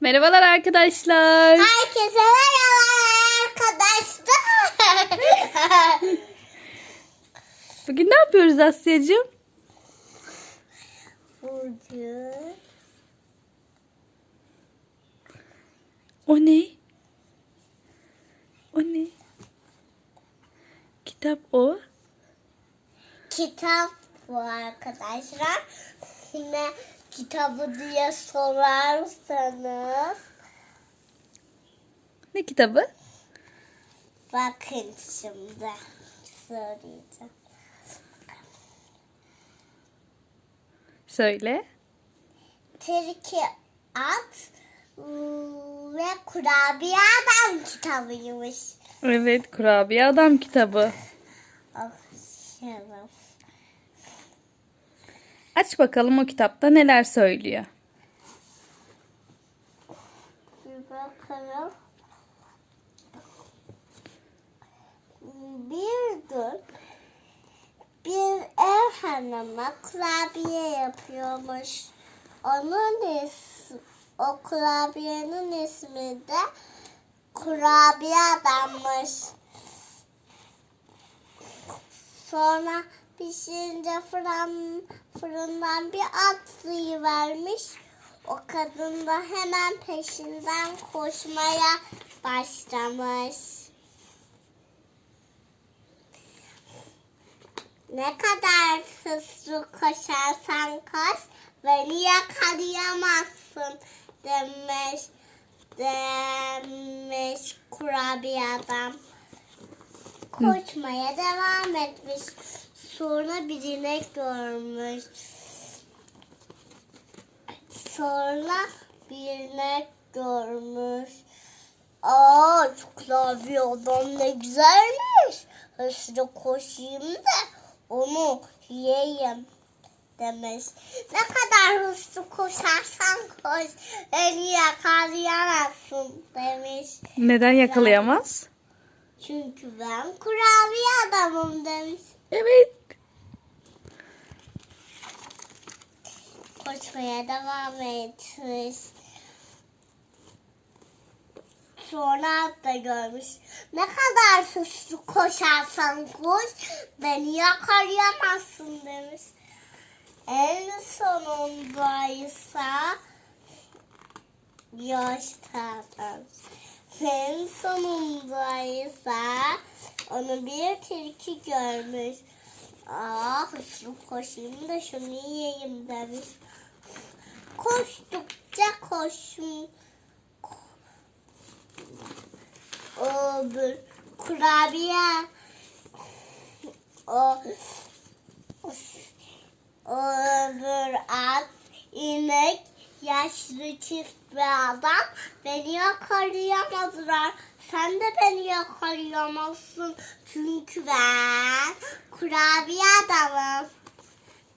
Merhabalar arkadaşlar. Herkese merhaba arkadaşlar. Bugün ne yapıyoruz Asya'cığım? Bugün O ne? O ne? Kitap o. kitap bu arkadaşlar. Yine kitabı diye sorarsanız Ne kitabı? bakın şimdi söyleyeceğim. Söyle. Tilki at ve kurabiye adam kitabıymış. Evet, Kurabiye Adam kitabı. Şimdi. Aç bakalım o kitapta neler söylüyor. Bir bakalım. Bir gün bir ev hanımı kurabiye yapıyormuş. Onun is o kurabiyenin ismi de kurabiye adammış. Sonra pişince fırın, fırından bir at vermiş. O kadın da hemen peşinden koşmaya başlamış. Ne kadar hızlı koşarsan koş beni yakalayamazsın demiş demiş kurabiye adam. Koşmaya devam etmiş. Sonra birini görmüş. Sonra birine görmüş. Aa çok bir adam ne güzelmiş. Hızlı koşayım da onu yiyeyim demiş. Ne kadar hızlı koşarsan koş beni yakalayamazsın demiş. Neden yakalayamaz? Çünkü ben kurabiye adamım demiş. Evet. Koşmaya devam etmiş. Sonra da görmüş. Ne kadar hızlı koşarsan koş beni yakalayamazsın demiş. En sonunda ise yaşlanmış. En sonunda ise onu bir tilki görmüş. Aa hızlı koşayım da şunu yiyeyim demiş. Koştukça koşum. Öbür kurabiye. O öbür at, inek, yaşlı çift bir adam beni yakalayamadılar. Sen de beni yakalayamazsın. Çünkü ben kurabiye adamım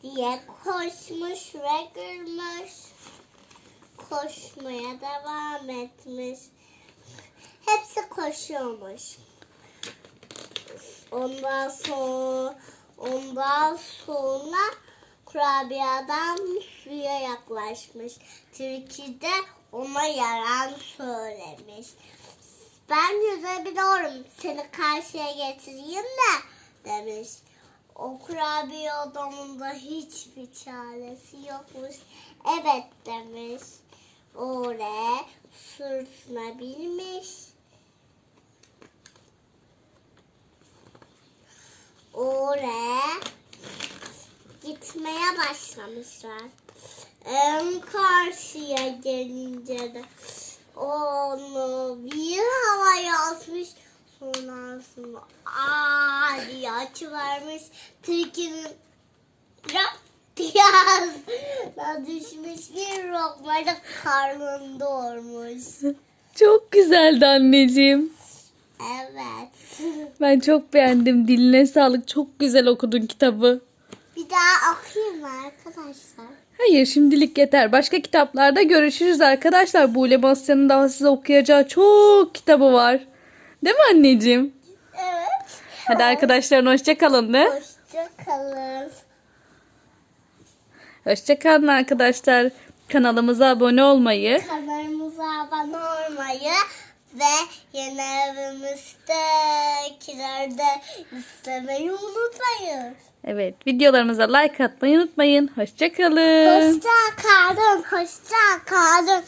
diye koşmuş ve gülmüş. Koşmaya devam etmiş. Hepsi koşuyormuş. Ondan sonra ondan sonra kurabiye adam suya yaklaşmış. Tilki de ona yalan söylemiş. Ben yüzebiliyorum. Seni karşıya getireyim de demiş. O kurabiye adamın da hiçbir çaresi yokmuş. Evet demiş. Oraya sırtına binmiş. Oraya gitmeye başlamışlar. En karşıya gelince de onu bir havaya atmış. Sonrasında aa diye açıvermiş. Tilkinin rap diye ağzına düşmüş bir lokmayla karnını doğurmuş. Çok güzeldi anneciğim. Evet. Ben çok beğendim. Diline sağlık. Çok güzel okudun kitabı. Bir daha okuyayım mı arkadaşlar? Hayır şimdilik yeter. Başka kitaplarda görüşürüz arkadaşlar. Bule Masya'nın daha size okuyacağı çok kitabı var. Değil mi anneciğim? Evet. Hadi arkadaşlarına hoşça kalın de. Hoşça kalın. Hoşça kalın arkadaşlar. Kanalımıza abone olmayı, Kanalımıza abone olmayı ve yeni evimizdekileri de istemeyi unutmayın. evet videolarımıza like atmayı unutmayın. Hoşçakalın. Hoşça kalın, hoşça kalın.